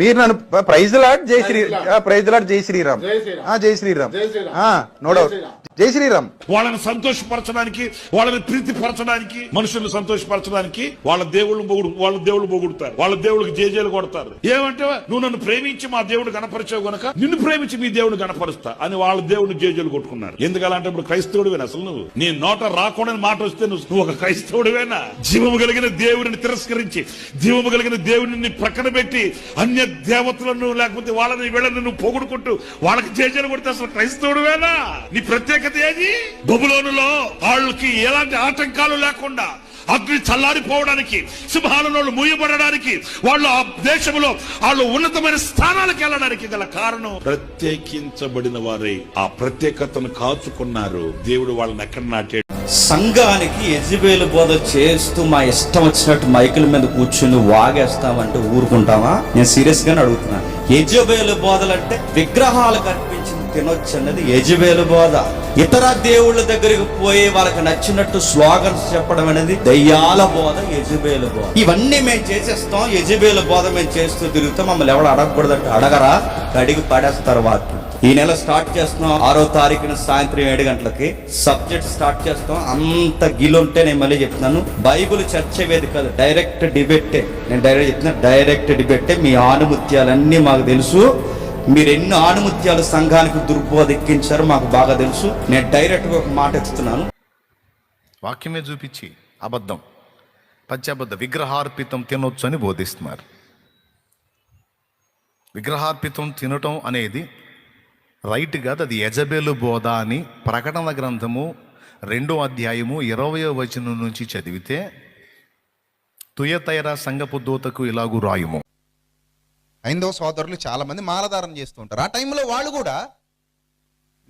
మీరు నన్ను praise lord జై శ్రీ ప్రైజ్ లాడ్ జై శ్రీరామ్. జై శ్రీరామ్. No doubt. జై శ్రీరామ్. వాళ్ళని సంతోషపరచడానికి వాళ్ళని ప్రీతిపరచడానికి మనుషుల్ని సంతోషపరచడానికి వాళ్ళ దేవుళ్ళు పొగుడు వాళ్ళ దేవుళ్ళు పొగుడుతారు వాళ్ళ దేవుళ్ళకి జేజేలు కొడతారు. ఏమంటే నువ్వు నన్ను ప్రేమించి మా దేవుడు కనపరిచావు గనక నిన్ను ప్రేమించి మీ దేవుడు కనపరుస్తా అని వాళ్ళ దేవుడిని జేజేలు కొట్టుకున్నారు. ఎందుకంటే ఇప్పుడు క్రైస్తవుడివేనా అసలు నువ్వు? నీ నోట రాకుండా మాట వస్తే నువ్వు ఒక క్రైస్తవుడివేనా? జీవము కలిగిన దేవుడిని తిరస్కరించి జీవము కలిగిన దేవుడిని ప్రక్కన పెట్టి అన్య దేవతలను లేకపోతే వాళ్ళని వీళ్ళని నువ్వు పొగుడుకుంటూ వాళ్ళకి జేజేలు కొడితే అసలు క్రైస్తవుడివేనా? నీ ప్రత్యేక ప్రత్యేకత ఏది? బబులోనులో వాళ్ళకి ఎలాంటి ఆటంకాలు లేకుండా అగ్ని చల్లారిపోవడానికి సింహాలలో మూయబడడానికి వాళ్ళు ఆ దేశంలో వాళ్ళు ఉన్నతమైన స్థానాలకు వెళ్ళడానికి గల కారణం. ప్రత్యేకించబడిన వారే ఆ ప్రత్యేకతను కాచుకున్నారు. దేవుడు వాళ్ళని ఎక్కడ నాటాడు? సంఘానికి ఎజిబేలు బోధ చేస్తూ మా ఇష్టం వచ్చినట్టు మైకుల మీద కూర్చుని వాగేస్తామంటే ఊరుకుంటామా? నేను సీరియస్ గానే అడుగుతున్నాను. యజబేలు బోధలంటే విగ్రహాలు కనిపించింది తినొచ్చు అన్నది యజబేలు బోధ. ఇతర దేవుళ్ళ దగ్గరికి పోయి వాళ్ళకి నచ్చినట్టు స్లోగన్స్ చెప్పడం అనేది దయ్యాల బోధ యజబేలు బోధ. ఇవన్నీ మేము చేసేస్తాం యజబేలు బోధ మేము చేస్తూ తిరుగుతాం మమ్మల్ని ఎవరు అడగకూడదంటే అడగరా కడిగి పడేస్తారు వాక్యం ఈ నెల స్టార్ట్ చేస్తున్నాం ఆరో తారీఖున సాయంత్రం ఏడు గంటలకి సబ్జెక్ట్ స్టార్ట్ చేస్తాం. అంత గిలుంటే నేను మళ్ళీ చెప్తున్నాను బైబిల్ చర్చ వేది కాదు డైరెక్ట్ డిబేటే. నేను డైరెక్ట్ చెప్తున్నా డైరెక్ట్ డిబేటే మీ ఆనుమత్యాలన్నీ మాకు తెలుసు. మీరు ఎన్నో ఆనుమత్యాలు సంఘానికి దుర్బోధ ఎక్కించారో మాకు బాగా తెలుసు. నేను డైరెక్ట్గా ఒక మాట ఎత్తుతున్నాను వాక్యమే చూపించి అబద్ధం పచ్చబద్ధ విగ్రహార్పితం తినొచ్చు అని బోధిస్తున్నారు. విగ్రహార్పితం తినటం అనేది రైట్ కాదు అది యజబేలు బోధ అని ప్రకటన గ్రంథము రెండో అధ్యాయము ఇరవయో వచనం నుంచి చదివితే తుయతైర సంగపు దూతకు ఇలాగూ రాయుము. హైందవ సోదరులు చాలామంది మాలధారణ చేస్తూ ఉంటారు. ఆ టైంలో వాళ్ళు కూడా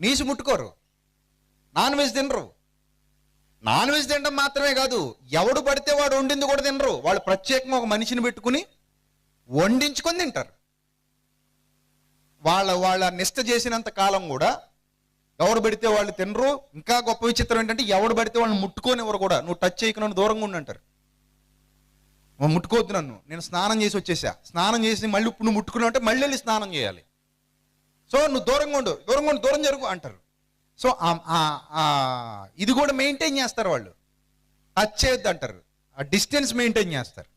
నీసు ముట్టుకోరు. నాన్ వెజ్ తినరు. నాన్ వెజ్ తినడం మాత్రమే కాదు ఎవడు పడితే వాడు వండింది కూడా తినరు. వాళ్ళు ప్రత్యేకంగా ఒక మనిషిని పెట్టుకుని వండించుకొని తింటారు. వాళ్ళ వాళ్ళ నిష్ట చేసినంత కాలం కూడా ఎవడు పడితే వాళ్ళు తినరు. ఇంకా గొప్ప విచిత్రం ఏంటంటే ఎవడు పడితే వాళ్ళని ముట్టుకోనివ్వరు కూడా నువ్వు టచ్ చేయకుండా దూరంగా ఉండి అంటారు. ముట్టుకోవద్దు నన్ను. నేను స్నానం చేసి వచ్చేసా. స్నానం చేసి మళ్ళీ ఇప్పుడు నువ్వు ముట్టుకున్నావు అంటే మళ్ళీ వెళ్ళి స్నానం చేయాలి. సో నువ్వు దూరంగా ఉండు. దూరంగా ఉండు దూరం జరుగు అంటారు. సో ఆ- ఇది కూడా మెయింటైన్ చేస్తారు వాళ్ళు. టచ్ చేయొద్దు అంటారు. ఆ డిస్టెన్స్ మెయింటైన్ చేస్తారు.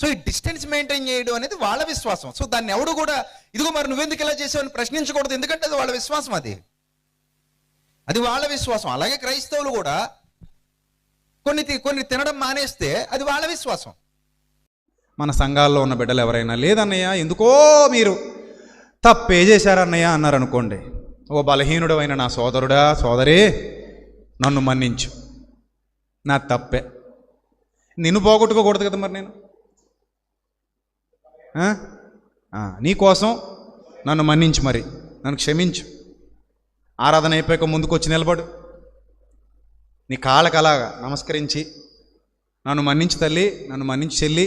సో ఈ డిస్టెన్స్ మెయింటైన్ చేయడం అనేది వాళ్ళ విశ్వాసం. సో దాన్ని ఎవడు కూడా ఇదిగో మరి నువ్వెందుకు ఇలా చేసావని ప్రశ్నించకూడదు. ఎందుకంటే అది వాళ్ళ విశ్వాసం అది. అది వాళ్ళ విశ్వాసం. అలాగే క్రైస్తవులు కూడా కొన్ని తి- కొన్ని తినడం మానేస్తే అది వాళ్ళ విశ్వాసం. మన సంఘాల్లో ఉన్న బిడ్డలు ఎవరైనా లేదన్నయ్య ఎందుకో మీరు తప్పే చేశారన్నయ్య అన్నారు అనుకోండి ఓ బలహీనుడు అయిన నా సోదరుడా సోదరే నన్ను మన్నించు. నా తప్పే. నిన్ను పోగొట్టుకోకూడదు కదా మరి నేను? నీకోసం నీ కోసం నన్ను మన్నించు మరి. నన్ను క్షమించు. ఆరాధన అయిపోయాక ముందుకు వచ్చి నిలబడు. నీ కాళ్ళకు అలాగా నమస్కరించి నన్ను మన్నించి తల్లి నన్ను మన్నించి చెల్లి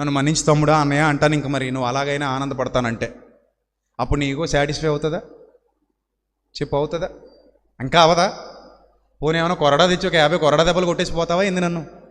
నన్ను మన్నించి తమ్ముడా అన్నయ్య అంటాను ఇంక మరి నువ్వు అలాగైనా ఆనందపడతానంటే. అప్పుడు నీకు సాటిస్ఫై అవుతుందా? చెప్పు అవుతుందా? ఇంకా అవదా? పోనీ ఏమైనా కొరడా తెచ్చి ఒక యాభై కొరడా దెబ్బలు కొట్టేసి పోతావా ఏంది నన్ను?